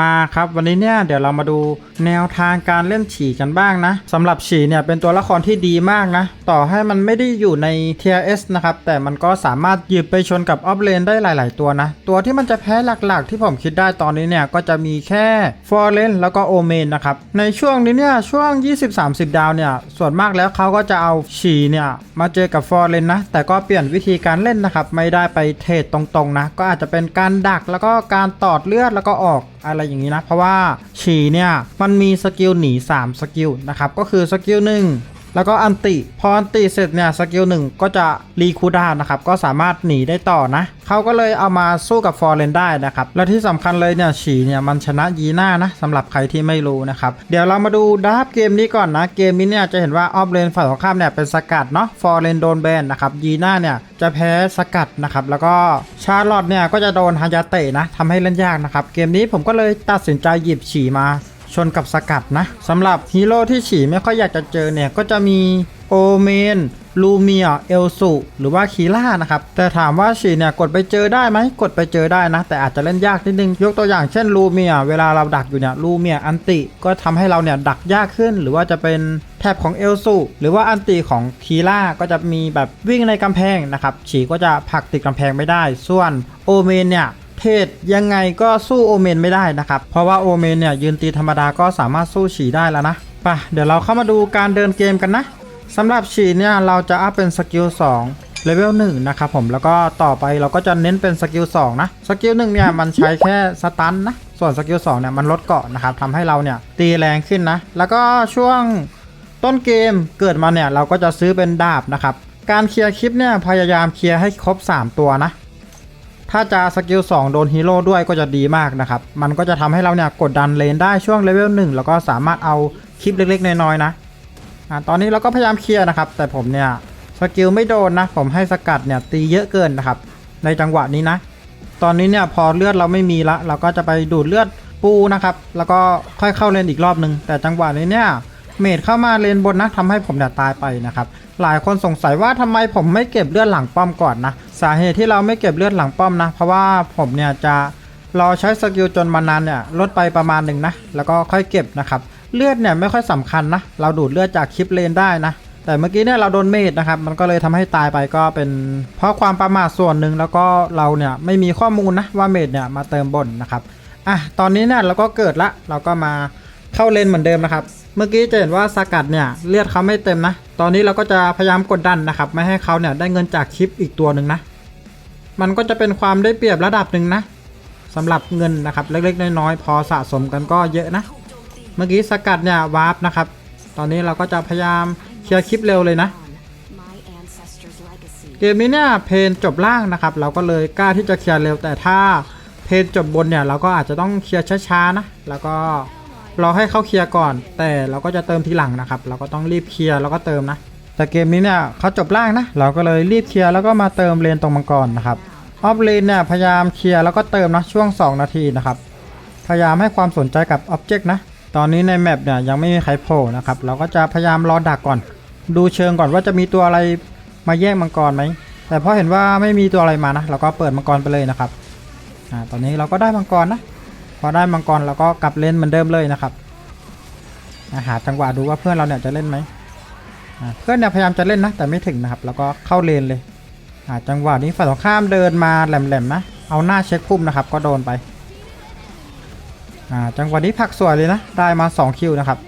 มาครับ วันนี้เนี่ยเดี๋ยวเรามาดูแนวทางการเล่นฉี่กันบ้างนะสำหรับฉี่เนี่ยเป็นตัวละครที่ดีมากนะ ต่อให้มันไม่ได้อยู่ใน TRS นะครับ แต่มันก็สามารถหยิบไปชนกับออฟเลนได้หลาย ๆ ตัวนะ ตัวที่มันจะแพ้หลักๆ ที่ผมคิดได้ตอนนี้เนี่ยก็จะมีแค่ฟอร์เรนแล้วก็โอเมนนะครับ ในช่วงนี้เนี่ยช่วง 20-30 ดาวเนี่ยส่วนมากแล้วเขาก็จะเอาฉี่เนี่ยมาเจอกับฟอร์เรนนะ แต่ก็เปลี่ยนวิธีการเล่นนะครับไม่ได้ไปเทรดตรงๆนะก็อาจจะเป็นการดักแล้วก็การตอดเลือดแล้วก็ออก อะไรอย่างนี้นะ เพราะว่าฉีเนี่ยมันมีสกิลหนี 3 สกิลนะครับ ก็คือสกิลหนึ่ง แล้วก็อันติ พออันติเสร็จเนี่ยสกิลหนึ่งก็จะรีคูลดานนะครับ ก็สามารถหนีได้ต่อนะ เขาก็เลยเอามาสู้กับฟอร์เรนได้นะครับ และที่สำคัญเลยเนี่ยฉีเนี่ยมันชนะยีน่านะสำหรับใครที่ไม่รู้นะครับ เดี๋ยวเรามาดูดับเกมนี้ก่อนนะ เกมนี้เนี่ยจะเห็นว่าออฟเลนฝ่ายตรงข้ามเนี่ยเป็นสกัดเนาะฟอร์เรนโดนแบนนะครับยีน่าเนี่ยจะแพ้สกัดนะครับแล้วก็ชาร์ลอตเนี่ยก็จะโดนฮายาเตะนะทำให้เล่นยากนะครับเกมนี้ผมก็เลยตัดสินใจหยิบฉีมา ชนกับสกัดนะสำหรับฮีโร่ที่ฉีไม่ค่อยอยากจะเจอเนี่ย ก็จะมีโอเมนลูเมียเอลสุหรือว่าคีล่านะครับ แต่ถามว่าฉีเนี่ยกดไปเจอได้ไหมกดไปเจอได้นะ แต่อาจจะเล่นยากนิดนึง ยกตัวอย่างเช่นลูเมียเวลาเราดักอยู่เนี่ยลูเมียอันติก็ทำให้เราเนี่ยดักยากขึ้น หรือว่าจะเป็นแถบของเอลสุหรือว่าอันติของคีล่าก็จะมีแบบวิ่งในกำแพงนะครับฉีก็จะผักติดกำแพงไม่ได้ ส่วนโอเมนเนี่ย เทศยังไงก็สู้โอเมนไม่ได้นะครับ เพราะว่าโอเมนเนี่ยยืนตีธรรมดาก็สามารถสู้ฉีได้แล้วนะไปะเดี๋ยวเราเข้ามาดูการเดินเกมกันนะสำหรับฉีเนี่ยเราจะอัพเป็นสกิล2เลเวล1นะครับผมแล้วก็ต่อไปเราก็จะเน้นเป็นสกิล2นะสกิล1เนี่ยมันใช้แค่สตันนะส่วนสกิล2เนี่ยมันลดเกาะนะครับทำให้เราเนี่ยตีแรงขึ้นนะแล้วก็ช่วงต้นเกมเกิดมาเนี่ยเราก็จะซื้อเป็นดาบนะครับการเคลียร์คลิปเนี่ยพยายามเคลียร์ให้ครบ 3 ตัวนะ ถ้าจะสกิล2โดนฮีโร่ด้วยก็จะดีมากนะครับ มันก็จะทำให้เราเนี่ยกดดันเลนได้ช่วงเลเวล1แล้วก็สามารถเอาคลิปเล็กๆ น้อยๆนะอ่าตอนนี้เราก็พยายามเคลียร์นะครับ แต่ผมเนี่ยสกิลไม่โดนนะ ผมให้สกัดเนี่ยตีเยอะเกินนะครับ ในจังหวะนี้นะ ตอนนี้เนี่ยพอเลือดเราไม่มีละ เราก็จะไปดูดเลือดปูนะครับ แล้วก็ค่อยเข้าเลนอีกรอบนึง แต่จังหวะนี้เนี่ยเมดเข้ามาเลนบนนะทำให้ผมเนี่ยตายไปนะครับ หลายคนสงสัยว่าทำไมผมไม่เก็บเลือดหลังป้อมก่อนนะ สาเหตุที่เราไม่เก็บเลือดหลังป้อมนะ เพราะว่าผมเนี่ยจะรอใช้สกิลจนมานานเนี่ยลดไปประมาณหนึ่งนะแล้วก็ค่อยเก็บนะครับเลือดเนี่ยไม่ค่อยสำคัญนะ เราดูดเลือดจากคลิปเลนได้นะ แต่เมื่อกี้เนี่ยเราโดนเมดนะครับ มันก็เลยทำให้ตายไปก็เป็น เพราะความประมาทส่วนหนึ่งแล้วก็เราเนี่ยไม่มีข้อมูลนะว่าเมดเนี่ยมาเติมบนนะครับอะตอนนี้เนี่ยเราก็เกิดละเราก็มาเข้าเลนเหมือนเดิมนะครับ เมื่อกี้จะเห็นว่าสกัดเนี่ยเลือดเขาไม่เต็มนะ ตอนนี้เราก็จะพยายามกดดันนะครับ ไม่ให้เขาเนี่ยได้เงินจากคลิปอีกตัวหนึ่งนะ มันก็จะเป็นความได้เปรียบระดับหนึ่งนะสำหรับเงินนะครับเล็กๆน้อยๆพอสะสมกันก็เยอะนะ เมื่อกี้สกัดเนี่ยวาร์ปนะครับ ตอนนี้เราก็จะพยายามเคลียร์คลิปเร็วเลยนะเกมนี้เนี่ยเพนจบล่างนะครับ เราก็เลยกล้าที่จะเคลียร์เร็วแต่ถ้าเพนจบบนเนี่ยเราก็อาจจะต้องเคลียร์ช้าๆนะแล้วก็รอให้เขาเคลียร์ก่อน แต่เราก็จะเติมทีหลังนะครับ เราก็ต้องรีบเคลียร์แล้วก็เติมนะ แต่เกมนี้เนี่ยเขาจบล่างนะ เราก็เลยรีบเคลียร์แล้วก็มาเติมเลนตรงมังกรนะครับ ออฟเลนเนี่ยพยายามเคลียร์แล้วก็เติมนะช่วง 2 นาทีนะครับ พยายามให้ความสนใจกับอ็อบเจกต์นะ ตอนนี้ในแมปเนี่ยยังไม่มีใครโผล่นะครับ เราก็จะพยายามรอดักก่อน ดูเชิงก่อนว่าจะมีตัวอะไรมาแย่งมังกรไหม แต่พอเห็นว่าไม่มีตัวอะไรมานะ เราก็เปิดมังกรไปเลยนะครับอ่าตอนนี้เราก็ได้มังกรนะ พอได้มังกรเราก็กลับเล่นเหมือนเดิมเลยนะครับอาหาจังหวะดูว่าเพื่อนเราเนี่ยจะเล่นไหมเพื่อนเนี่ยพยายามจะเล่นนะแต่ไม่ถึงนะครับ แล้วก็เข้าเลนเลย จังหวะนี้ฝ่ายตรงข้ามเดินมาแหลมๆนะ เอาหน้าเช็คพุ่มนะครับ ก็โดนไป จังหวะนี้ผักสวยเลยนะ ได้มา 2 คิวนะครับ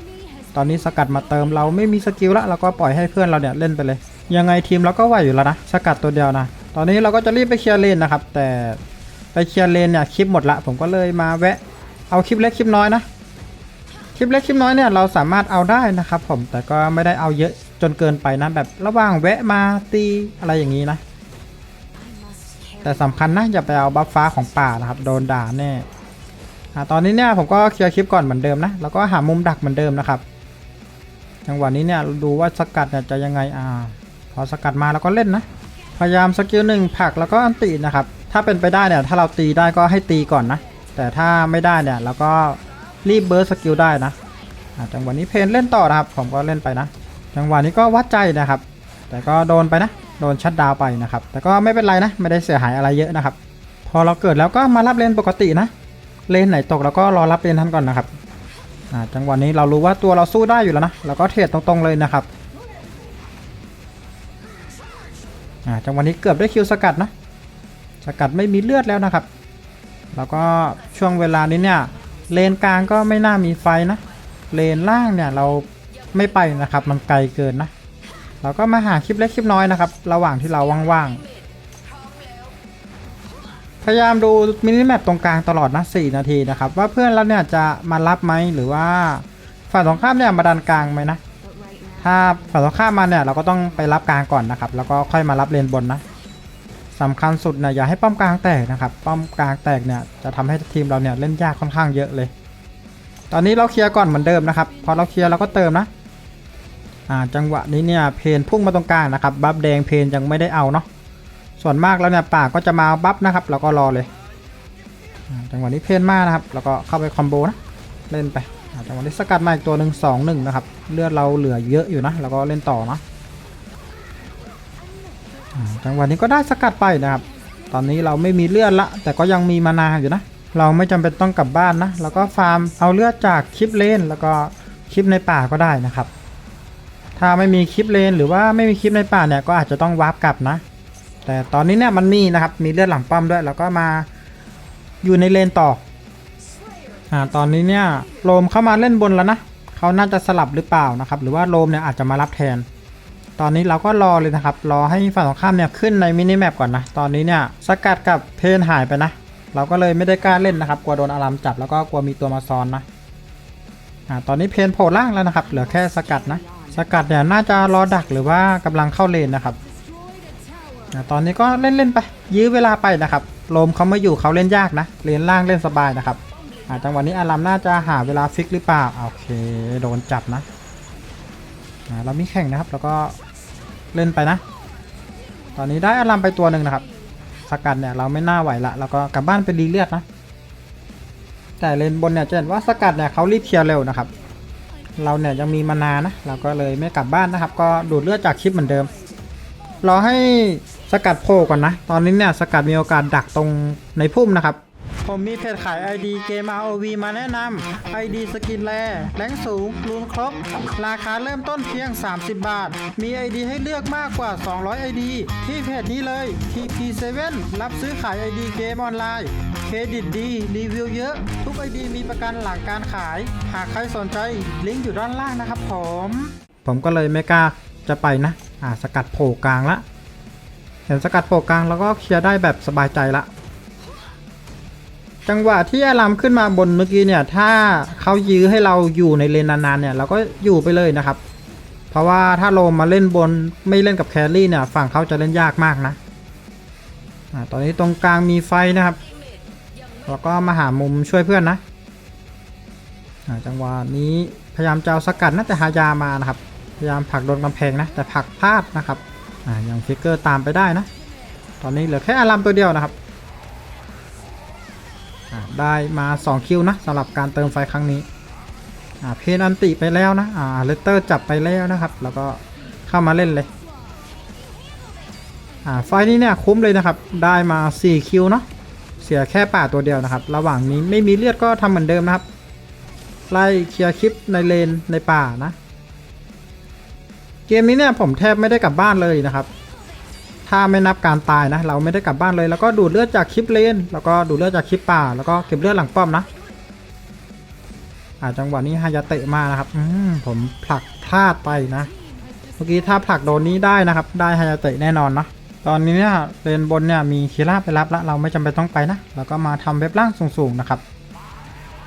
ตอนนี้สกัดมาเติมเราไม่มีสกิลละเราก็ปล่อยให้เพื่อนเราเนี่ยเล่นไปเลย ยังไงทีมเราก็ไหวอยู่แล้วนะ สกัดตัวเดียวนะ ตอนนี้เราก็จะรีบไปเคลียร์เลนนะครับ แต่ไปเคลียร์เลนเนี่ยคลิปหมดละ ผมก็เลยมาแวะ เอาคลิปเล็กคลิปน้อยนะ คลิปเล็กคลิปน้อยเนี่ยเราสามารถเอาได้นะครับ ผม แต่ก็ไม่ได้เอาเยอะจนเกินไปนะแบบระหว่างแวะมาตีอะไรอย่างนี้นะ แต่สำคัญนะอย่าไปเอาบัฟฟ้าของป่านะครับ โดนด่าแน่ตอนนี้เนี่ยผมก็เคลียร์คลิปก่อนเหมือนเดิมนะ แล้วก็หามุมดักเหมือนเดิมนะครับจังหวะนี้เนี่ยดูว่าสกัดเนี่ยจะยังไงอ่าพอสกัดมาแล้วก็เล่นนะ พยายามสกิลหนึ่งผลักแล้วก็อันตีนะครับ ถ้าเป็นไปได้เนี่ยถ้าเราตีได้ก็ให้ตีก่อนนะ แต่ถ้าไม่ได้เนี่ยเราก็รีบเบิร์สสกิลได้นะจังหวะนี้เพนเล่นต่อนะครับ ผมก็เล่นไปนะ จังหวะนี้ก็วัดใจนะครับ แต่ก็โดนไปนะ โดนชัดดาวไปนะครับ แต่ก็ไม่เป็นไรนะ ไม่ได้เสียหายอะไรเยอะนะครับ พอเราเกิดแล้วก็มารับเลนปกตินะ เลนไหนตกแล้วก็รอรับเลนท่านก่อนนะครับอ่าจังหวะนี้เรารู้ว่าตัวเราสู้ได้อยู่แล้วนะ เราก็เทรดตรงๆเลยนะครับอ่าจังหวะนี้เกือบได้คิวสกัดนะ สกัดไม่มีเลือดแล้วนะครับ แล้วก็ช่วงเวลานี้เนี่ย เลนกลางก็ไม่น่ามีไฟนะ เลนล่างเนี่ยเราไม่ไปนะครับ มันไกลเกินนะ เราก็มาหาคลิปเล็กคลิปน้อยนะครับ ระหว่างที่เราว่างๆ พยายามดูมินิแมปตรงกลางตลอดนะ4นาทีนะครับ ว่าเพื่อนเราเนี่ยจะมารับไหมหรือว่าฝ่ายตรงข้ามเนี่ยมาดันกลางไหมนะ ถ้าฝ่ายตรงข้ามมาเนี่ยเราก็ต้องไปรับกลางก่อนนะครับ แล้วก็ค่อยมารับเลนบนนะสำคัญสุดนี่ยอย่าให้ป้อมกลางแตกนะครับ ป้อมกลางแตกเนี่ยจะทำให้ทีมเราเนี่ยเล่นยากค่อนข้างเยอะเลย ตอนนี้เราเคลียร์ก่อนเหมือนเดิมนะครับ พอเราเคลียร์เราก็เติมนะ อ่าจังหวะนี้เนี่ยเพนพุ่งมาตรงกลางนะครับบัฟแดงเพนยังไม่ได้เอาเนาะส่วนมากแล้วเนี่ยป่าก็จะมาบัฟนะครับเราก็รอเลยจังหวะนี้เพนมากนะครับแล้วก็เข้าไปคอมโบนะเล่นไปจังหวะนี้สกัดมาอีกตัวหนึ่งสองหนึ่งนะครับเลือดเราเหลือเยอะอยู่นะแล้วก็เล่นต่อเนาะจังหวะนี้ก็ได้สกัดไปนะครับ ตอนนี้เราไม่มีเลือดละ แต่ก็ยังมีมานาอยู่นะ เราไม่จำเป็นต้องกลับบ้านนะ แล้วก็ฟาร์มเอาเลือดจากคลิปเลนแล้วก็คลิปในป่าก็ได้นะครับ ถ้าไม่มีคลิปเลนหรือว่าไม่มีคลิปในป่าเนี่ยก็อาจจะต้องวาร์ปกลับนะ แต่ตอนนี้เนี่ยมันมีนะครับมีเลือดหลังป้อมด้วย แล้วก็มาอยู่ในเลนต่ออ่าตอนนี้เนี่ยโลมเข้ามาเล่นบนแล้วนะเขาน่าจะสลับหรือเปล่านะครับ หรือว่าโลมเนี่ยอาจจะมารับแทน ตอนนี้เราก็รอเลยนะครับ รอให้ฝั่งตรงข้ามเนี่ยขึ้นในมินิแมปก่อนนะตอนนี้เนี่ยสกัดกับเพนหายไปนะ เราก็เลยไม่ได้กล้าเล่นนะครับกลัวโดนอารามจับแล้วก็กลัวมีตัวมาซ้อนนะอ่าตอนนี้เพนโผล่ล่างแล้วนะครับ เหลือแค่สกัดนะ สกัดเนี่ยน่าจะรอดักหรือว่ากำลังเข้าเลนนะครับตอนนี้ก็เล่นๆไป ยื้อเวลาไปนะครับลมเขาไม่อยู่เขาเล่นยากนะเลนล่างเล่นสบายนะครับอ่าจังหวะนี้อารามน่าจะหาเวลาฟิกหรือเปล่าโอเคโดนจับนะเรามีแข่งนะครับ แล้วก็เล่นไปนะ ตอนนี้ได้อารามไปตัวหนึ่งนะครับสกัดเนี่ยเราไม่น่าไหวละแล้วก็กลับบ้านไปรีเลือดนะ แต่เลนบนเนี่ยจะเห็นว่าสกัดเนี่ยเขารีบเคลียร์เร็วนะครับ เราเนี่ยยังมีมานานะ เราก็เลยไม่กลับบ้านนะครับ ก็ดูดเลือดจากคลิปเหมือนเดิม รอให้สกัดโผล่ก่อนนะ ตอนนี้เนี่ยสกัดมีโอกาสดักตรงในพุ่มนะครับ ผมมีเพจขาย ID เกม ROV มาแนะนำ ID สกินแรแรงสูงรูนครบ ราคาเริ่มต้นเพียง 30 บาท มี ID ให้เลือกมากกว่า 200 ID ที่เพจนี้เลย TP7 รับซื้อขาย ID เกมออนไลน์ เครดิตดี รีวิวเยอะ ทุก ID มีประกันหลังการขาย หากใครสนใจ ลิงก์อยู่ด้านล่างนะครับผม ผมก็เลยไม่กล้าจะไปนะ อ่าสกัดโผล่กลางละ เห็นสกัดโผล่กลางแล้วก็เคลียร์ได้แบบสบายใจละ จังหวะที่อารามขึ้นมาบนเมื่อกี้เนี่ย ถ้าเขายื้อให้เราอยู่ในเลนนานๆเนี่ยเราก็อยู่ไปเลยนะครับ เพราะว่าถ้าโลมมาเล่นบนไม่เล่นกับแครี่เนี่ยฝั่งเขาจะเล่นยากมากนะอ่าตอนนี้ตรงกลางมีไฟนะครับแล้วก็มาหามุมช่วยเพื่อนนะจังหวะนี้พยายามจะเอาสกัดนะแต่หายามานะครับ พยายามผลักโดนกำแพงนะแต่ผลักพลาดนะครับอ่ายังฟิกเกอร์ตามไปได้นะ ตอนนี้เหลือแค่อารามตัวเดียวนะครับ ได้มา 2 คิวนะสำหรับการเติมไฟครั้งนี้เพนอันติไปแล้วนะอ่าเลตเตอร์จับไปแล้วนะครับ แล้วก็เข้ามาเล่นเลยอ่าไฟนี้เนี่ยคุ้มเลยนะครับ ได้มา 4 คิวเนาะเสียแค่ป่าตัวเดียวนะครับ ระหว่างนี้ไม่มีเลือดก็ทำเหมือนเดิมนะครับ ไล่เคลียร์คลิปในเลนในป่านะ เกมนี้เนี่ยผมแทบไม่ได้กลับบ้านเลยนะครับ ถ้าไม่นับการตายนะ เราไม่ได้กลับบ้านเลย แล้วก็ดูดเลือดจากคลิปเลน แล้วก็ดูดเลือดจากคลิปป่า แล้วก็เก็บเลือดหลังป้อมนะอ่าจังหวะนี้ฮายาเตะมานะครับ อืมผมผลักพลาดไปนะ เมื่อกี้ถ้าผลักโดนนี้ได้นะครับ ได้ฮายาเตะแน่นอนนะ ตอนนี้เนี่ยเลนบนเนี่ยมีคีร่าไปรับแล้วเราไม่จำเป็นต้องไปนะแล้วก็มาทำเว็บล่างสูงๆนะครับ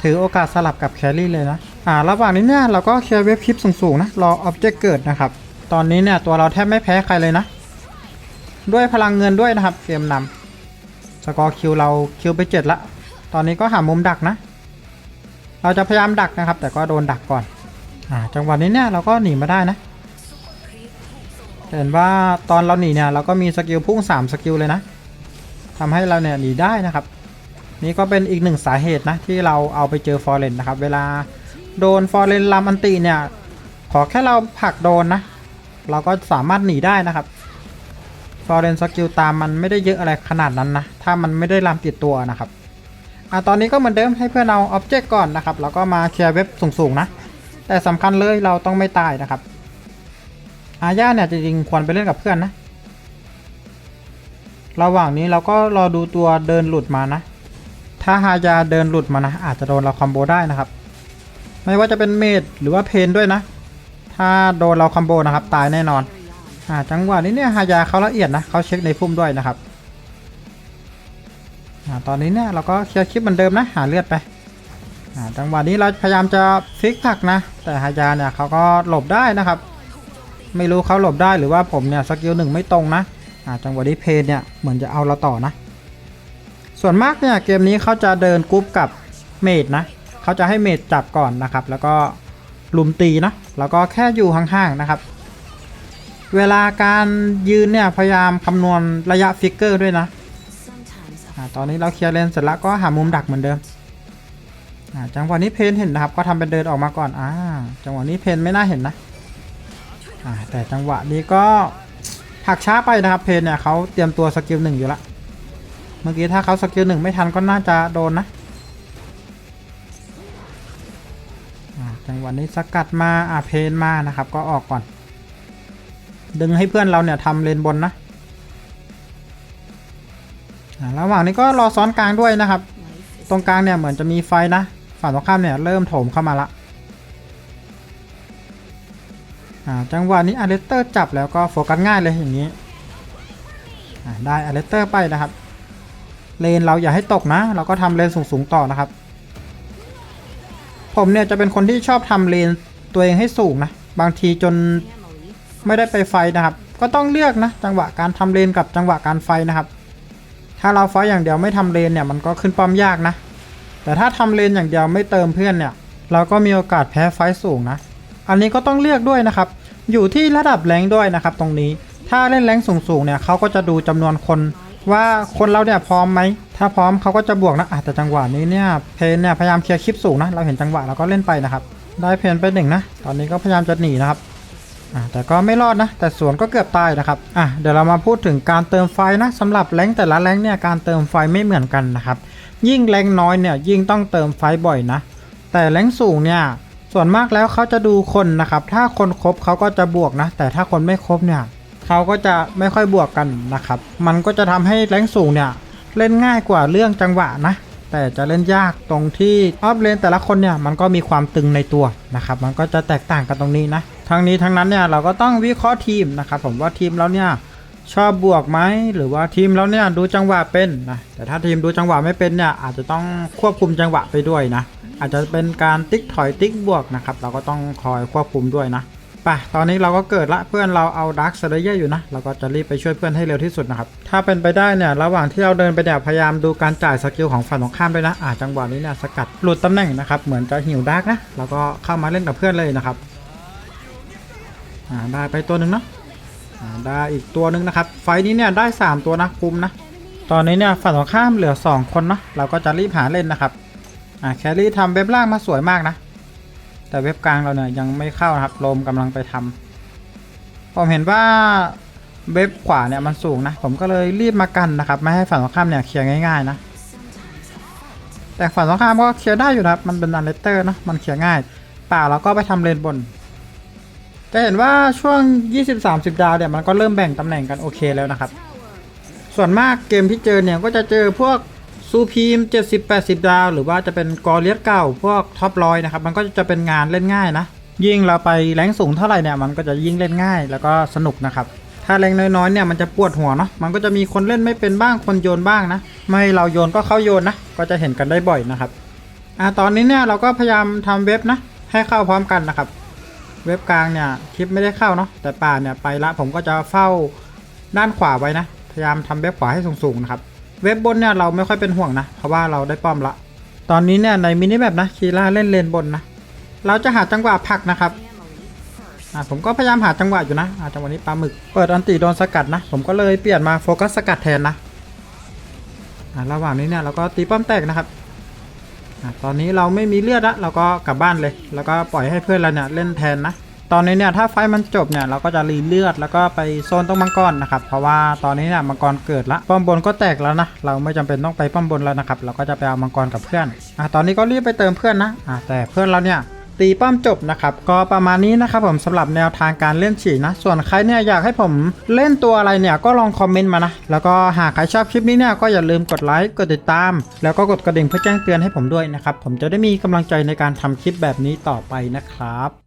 ถือโอกาสสลับกับแครี่เลยนะ อ่า ระหว่างนี้เนี่ยเราก็เคลียร์เว็บคลิปสูงๆนะ รอออบเจกต์เกิดนะครับ ตอนนี้เนี่ยตัวเราแทบไม่แพ้ใครเลยนะ ด้วยพลังเงินด้วยนะครับ เกมนำสกอร์คิวเราคิวไปเจ็ดละ ตอนนี้ก็หามุมดักนะ เราจะพยายามดักนะครับ แต่ก็โดนดักก่อนอ่าจังหวะนี้เนี่ยเราก็หนีมาได้นะ เห็นว่าตอนเราหนีเนี่ยเราก็มีสกิลพุ่ง 3 สกิลเลยนะทำให้เราเนี่ยหนีได้นะครับ นี่ก็เป็นอีกหนึ่งสาเหตุนะที่เราเอาไปเจอฟอร์เรนนะครับ เวลาโดนฟอร์เรนลำอันตีเนี่ยขอแค่เราผลักโดนนะ เราก็สามารถหนีได้นะครับ ฟอร์เรนสกิลตามมันไม่ได้เยอะอะไรขนาดนั้นนะ ถ้ามันไม่ได้ลามติดตัวนะครับอะตอนนี้ก็เหมือนเดิมให้เพื่อนเอาอ็อบเจกต์ก่อนนะครับ แล้วก็มาเคลียร์เว็บสูงๆนะ แต่สำคัญเลยเราต้องไม่ตายนะครับ อาญาเนี่ยจริงๆควรไปเล่นกับเพื่อนนะ ระหว่างนี้เราก็รอดูตัวเดินหลุดมานะ ถ้าฮายาเดินหลุดมานะ อาจจะโดนเราคอมโบได้นะครับ ไม่ว่าจะเป็นเมดหรือว่าเพนด้วยนะ ถ้าโดนเราคอมโบนะครับตายแน่นอน่าจังหวะนี้เนี่ยฮายาเขาละเอียดนะเขาเช็คในพุ่มด้วยนะครับอตอนนี้เนี่ยเราก็เคลียร์คลิปเหมือนเดิมนะหาเลือดไปจังหวะนี้เราพยายามจะฟิกผักนะ แต่ฮายาเนี่ยเขาก็หลบได้นะครับ ไม่รู้เขาหลบได้หรือว่าผมเนี่ยสกิลหนึ่งไม่ตรงนะจังหวะนี้เพนเนี่ยเหมือนจะเอาเราต่อนะ ส่วนมากเนี่ยเกมนี้เขาจะเดินกรุ๊ปกับเมดนะเขาจะให้เมดจับก่อนนะครับ แล้วก็ลุมตีนะแล้วก็แค่อยู่ห่างๆนะครับ เวลาการยืนเนี่ยพยายามคำนวณระยะฟิกเกอร์ด้วยนะอตอนนี้เราเคลียร์เลนเสร็จแล้วก็หามุมดักเหมือนเดิมจังหวะนี้เพนเห็นนะครับ ก็ทำเป็นเดินออกมาก่อนอ่าจังหวะนี้เพนไม่น่าเห็นนะแต่จังหวะนี้ก็ผักช้าไปนะครับเพนเนี่ยเขาเตรียมตัวสกิลหนึ่งอยู่ละเมื่อกี้ถ้าเขาสกิลหนึ่งไม่ทันก็น่าจะโดนนะจังหวะนี้สกัดมาอ่าเพนมานะครับ ก็ออกก่อน ดึงให้เพื่อนเราเนี่ยทำเลนบนนะระหว่างนี้ก็รอซ้อนกลางด้วยนะครับ ตรงกลางเนี่ยเหมือนจะมีไฟนะ ฝั่งตรงข้ามเนี่ยเริ่มโถมเข้ามาละอ่าจังหวะนี้อาร์เรสเตอร์จับแล้วก็โฟกัสง่ายเลยอย่างนี้ได้อาร์เรสเตอร์ไปนะครับ เลนเราอย่าให้ตกนะ เราก็ทำเลนสูงๆต่อนะครับ ผมเนี่ยจะเป็นคนที่ชอบทำเลนตัวเองให้สูงนะ บางทีจน ไม่ได้ไปไฟนะครับ ก็ต้องเลือกนะจังหวะการทำเลนกับจังหวะการไฟนะครับ ถ้าเราไฟอย่างเดียวไม่ทำเลนเนี่ยมันก็ขึ้นป้อมยากนะ แต่ถ้าทำเลนอย่างเดียวไม่เติมเพื่อนเนี่ย เราก็มีโอกาสแพ้ไฟสูงนะ อันนี้ก็ต้องเลือกด้วยนะครับ อยู่ที่ระดับแรงด้วยนะครับ ตรงนี้ถ้าเล่นแรงสูงๆเนี่ยเขาก็จะดูจำนวนคนว่าคนเราเนี่ยพร้อมไหม ถ้าพร้อมเขาก็จะบวกนะแต่จังหวะนี้เนี่ยเพนเนี่ยพยายามเคลียร์คลิปสูงนะ เราเห็นจังหวะเราก็เล่นไปนะครับ ได้เพนไปหนึ่งนะ ตอนนี้ก็พยายามจะหนีนะครับ อะแต่ก็ไม่รอดนะ แต่สวนก็เกือบตายนะครับอะเดี๋ยวเรามาพูดถึงการเติมไฟนะสำหรับแรงแต่ละแรงเนี่ยการเติมไฟไม่เหมือนกันนะครับ ยิ่งแรงน้อยเนี่ยยิ่งต้องเติมไฟบ่อยนะ แต่แรงสูงเนี่ยส่วนมากแล้วเขาจะดูคนนะครับ ถ้าคนครบเขาก็จะบวกนะ แต่ถ้าคนไม่ครบเนี่ยเขาก็จะไม่ค่อยบวกกันนะครับ มันก็จะทำให้แรงสูงเนี่ยเล่นง่ายกว่าเรื่องจังหวะนะ แต่จะเล่นยากตรงที่ออฟเลนแต่ละคนเนี่ยมันก็มีความตึงในตัวนะครับ มันก็จะแตกต่างกันตรงนี้นะ ทั้งนี้ทั้งนั้นเนี่ยเราก็ต้องวิเคราะห์ทีมนะครับผมว่าทีมเราเนี่ยชอบบวกไหมหรือว่าทีมเราเนี่ยดูจังหวะเป็นนะแต่ถ้าทีมดูจังหวะไม่เป็นเนี่ยอาจจะต้องควบคุมจังหวะไปด้วยนะ อาจจะเป็นการติ๊กถอยติ๊กบวกนะครับเราก็ต้องคอยควบคุมด้วยนะไปตอนนี้เราก็เกิดละเพื่อนเราเอาดาร์คเซเลเยอร์อยู่นะ เราก็จะรีบไปช่วยเพื่อนให้เร็วที่สุดนะครับ ถ้าเป็นไปได้เนี่ยระหว่างที่เราเดินไปเนี่ยพยายามดูการจ่ายสกิลของฝั่งตรงข้ามด้วยนะอ่าจังหวะนี้เนี่ยสกัดหลุดตำแหน่งนะครับเหมือนจะหิวดาร์กนะเราก็เข้ามาเล่นกับเพื่อนเลยนะครับ อ่าได้ไปตัวหนึ่งเนาะอ่าได้อีกตัวหนึ่งนะครับ ไฟนี้เนี่ยได้ 3 ตัวนะคุมนะ ตอนนี้เนี่ยฝั่งตรงข้ามเหลือ 2 คนเนาะเราก็จะรีบหาเล่นนะครับอ่าแครี่ทำเว็บล่างมาสวยมากนะ แต่เว็บกลางเราเนี่ยยังไม่เข้านะครับลมกำลังไปทำผมเห็นว่าเว็บขวาเนี่ยมันสูงนะ ผมก็เลยรีบมากันนะครับไม่ให้ฝั่งตรงข้ามเนี่ยเคลียร์ง่ายๆนะแต่ฝั่งตรงข้ามก็เคลียร์ได้อยู่นะครับ มันเป็นอันเลเตอร์นะมันเคลียร์ง่าย ป่าเราก็ไปทำเลนบน จะเห็นว่าช่วง 20-30 ดาวเนี่ยมันก็เริ่มแบ่งตำแหน่งกันโอเคแล้วนะครับ ส่วนมากเกมที่เจอเนี่ยก็จะเจอพวกซูพีม 70-80 ดาว หรือว่าจะเป็นกอเลียสเก่าพวกท็อปร้อยนะครับ มันก็จะเป็นงานเล่นง่ายนะ ยิ่งเราไปแรงสูงเท่าไหร่เนี่ยมันก็จะยิ่งเล่นง่ายแล้วก็สนุกนะครับ ถ้าแรงน้อยๆเนี่ยมันจะปวดหัวเนาะมันก็จะมีคนเล่นไม่เป็นบ้างคนโยนบ้างนะ ไม่เราโยนก็เขาโยนนะ ก็จะเห็นกันได้บ่อยนะครับอ่าตอนนี้เนี่ยเราก็พยายามทำเว็บนะให้เข้าพร้อมกันนะครับ เว็บกลางเนี่ยคลิปไม่ได้เข้าเนาะแต่ป่าเนี่ยไปละผมก็จะเฝ้าด้านขวาไว้นะ พยายามทำเว็บขวาให้สูงๆนะครับ เว็บบนเนี่ยเราไม่ค่อยเป็นห่วงนะ เพราะว่าเราได้ป้อมละ ตอนนี้เนี่ยในมินิแบบนะคีร่าเล่นเลนบนนะ เราจะหาจังหวะผักนะครับผมก็พยายามหาจังหวะอยู่นะจังหวะนี้ปลาหมึกเปิดอันติโดนสกัดนะ ผมก็เลยเปลี่ยนมาโฟกัสสกัดแทนนะระหว่างนี้เนี่ยเราก็ตีป้อมแตกนะครับ ตอนนี้เราไม่มีเลือดละเราก็กลับบ้านเลย แล้วก็ปล่อยให้เพื่อนเราเนี่ยเล่นแทนนะ ตอนนี้เนี่ยถ้าไฟมันจบเนี่ยเราก็จะรีเลือดแล้วก็ไปโซนต้องมังกรนะครับ เพราะว่าตอนนี้เนี่ยมังกรเกิดละป้อมบนก็แตกแล้วนะ เราไม่จำเป็นต้องไปป้อมบนแล้วนะครับ เราก็จะไปเอามังกรกับเพื่อนอะตอนนี้ก็รีบไปเติมเพื่อนนะอะแต่เพื่อนเราเนี่ย ตีป้อมจบนะครับก็ประมาณนี้นะครับผมสำหรับแนวทางการเล่นฉีนะ ส่วนใครเนี่ยอยากให้ผมเล่นตัวอะไรเนี่ยก็ลองคอมเมนต์มานะ แล้วก็หากใครชอบคลิปนี้เนี่ยก็อย่าลืมกดไลค์กดติดตาม แล้วก็กดกระดิ่งเพื่อแจ้งเตือนให้ผมด้วยนะครับผมจะได้มีกำลังใจในการทำคลิปแบบนี้ต่อไปนะครับ